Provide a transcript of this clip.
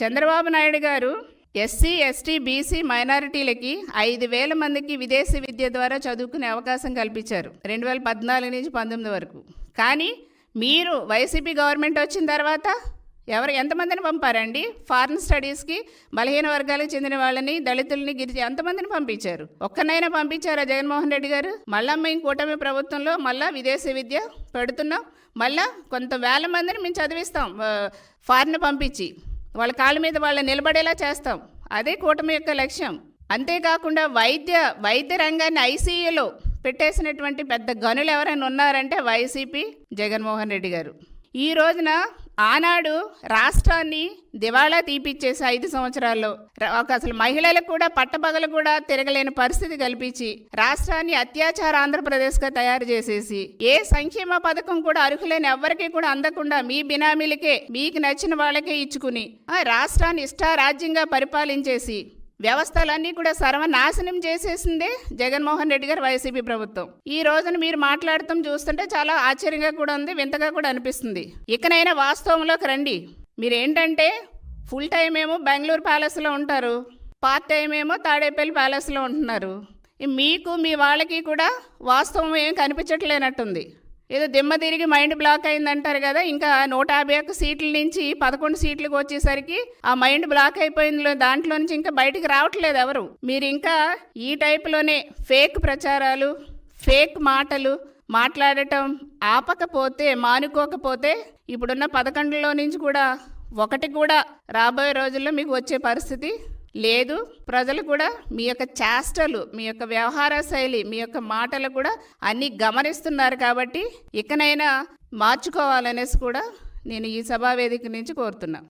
చంద్రబాబు నాయుడు గారు SC ST BC మైనారిటీలకి ఐదు వేల మందికి విదేశీ విద్య ద్వారా చదువుకునే అవకాశం కల్పించారు రెండు వేల పద్నాలుగు నుంచి పంతొమ్మిది వరకు. కానీ మీరు వైసీపీ గవర్నమెంట్ వచ్చిన తర్వాత ఎవరు ఎంతమందిని పంపారండి? ఫారిన్ స్టడీస్కి బలహీన వర్గాలకు చెందిన వాళ్ళని దళితుల్ని గిరిజ ఎంతమందిని పంపించారు? ఒక్కనైనా పంపించారా జగన్మోహన్ రెడ్డి గారు? మళ్ళా మేము కూటమి ప్రభుత్వంలో మళ్ళా విదేశీ విద్య పెడుతున్నాం. మళ్ళా కొంత వేల మందిని మేము చదివిస్తాం ఫారిన్ పంపించి. వాళ్ళ కాళ్ళ మీద వాళ్ళు నిలబడేలా చేస్తాం. అదే కూటమి యొక్క లక్ష్యం. అంతేకాకుండా వైద్య వైద్య రంగాన్ని ఐసీయూలో పెట్టేసినటువంటి పెద్ద గనులు ఎవరైనా ఉన్నారంటే వైసీపీ జగన్మోహన్ రెడ్డి గారు. ఈ రోజున ఆనాడు రాష్ట్రాన్ని దివాళా తీపిచ్చేసి ఐదు సంవత్సరాల్లో ఒక అసలు మహిళలకు కూడా పట్టపగలు కూడా తిరగలేని పరిస్థితి కల్పించి రాష్ట్రాన్ని అత్యాచార ఆంధ్రప్రదేశ్గా తయారు చేసేసి ఏ సంక్షేమ పథకం కూడా అర్హులైన ఎవ్వరికీ కూడా అందకుండా మీ బినామీలకే మీకు నచ్చిన వాళ్ళకే ఇచ్చుకుని ఆ రాష్ట్రాన్ని ఇష్టారాజ్యంగా పరిపాలించేసి వ్యవస్థలన్నీ కూడా సర్వనాశనం చేసేసిందే జగన్మోహన్ రెడ్డి గారు వైసీపీ ప్రభుత్వం. ఈ రోజున మీరు మాట్లాడటం చూస్తుంటే చాలా ఆశ్చర్యంగా కూడా ఉంది వింతగా కూడా అనిపిస్తుంది. ఇకనైనా వాస్తవంలోకి రండి. మీరేంటంటే ఫుల్ టైం ఏమో బెంగళూరు ప్యాలెస్లో ఉంటారు పార్ట్ టైం ఏమో తాడేపల్లి ప్యాలెస్లో ఉంటున్నారు. మీకు మీ వాళ్ళకి కూడా వాస్తవం ఏం కనిపించట్లేనట్టుంది. ఏదో దిమ్మ తిరిగి మైండ్ బ్లాక్ అయిందంటారు కదా ఇంకా నూట యాభై ఒక్క సీట్ల నుంచి పదకొండు సీట్లకు వచ్చేసరికి ఆ మైండ్ బ్లాక్ అయిపోయింది దాంట్లో నుంచి ఇంకా బయటికి రావట్లేదు ఎవరు. మీరు ఇంకా ఈ టైప్లోనే ఫేక్ ప్రచారాలు ఫేక్ మాటలు మాట్లాడటం ఆపకపోతే మానుకోకపోతే ఇప్పుడున్న పదకొండులో నుంచి కూడా ఒకటి కూడా రాబోయే రోజుల్లో మీకు వచ్చే పరిస్థితి లేదు ప్రజలు కూడా మీ యొక్క చేష్టలు మీ యొక్క వ్యవహార శైలి మీ యొక్క మాటలు కూడా అన్నీ గమనిస్తున్నారు కాబట్టి ఇకనైనా మార్చుకోవాలనేసి కూడా నేను ఈ సభా వేదిక నుంచి కోరుతున్నా.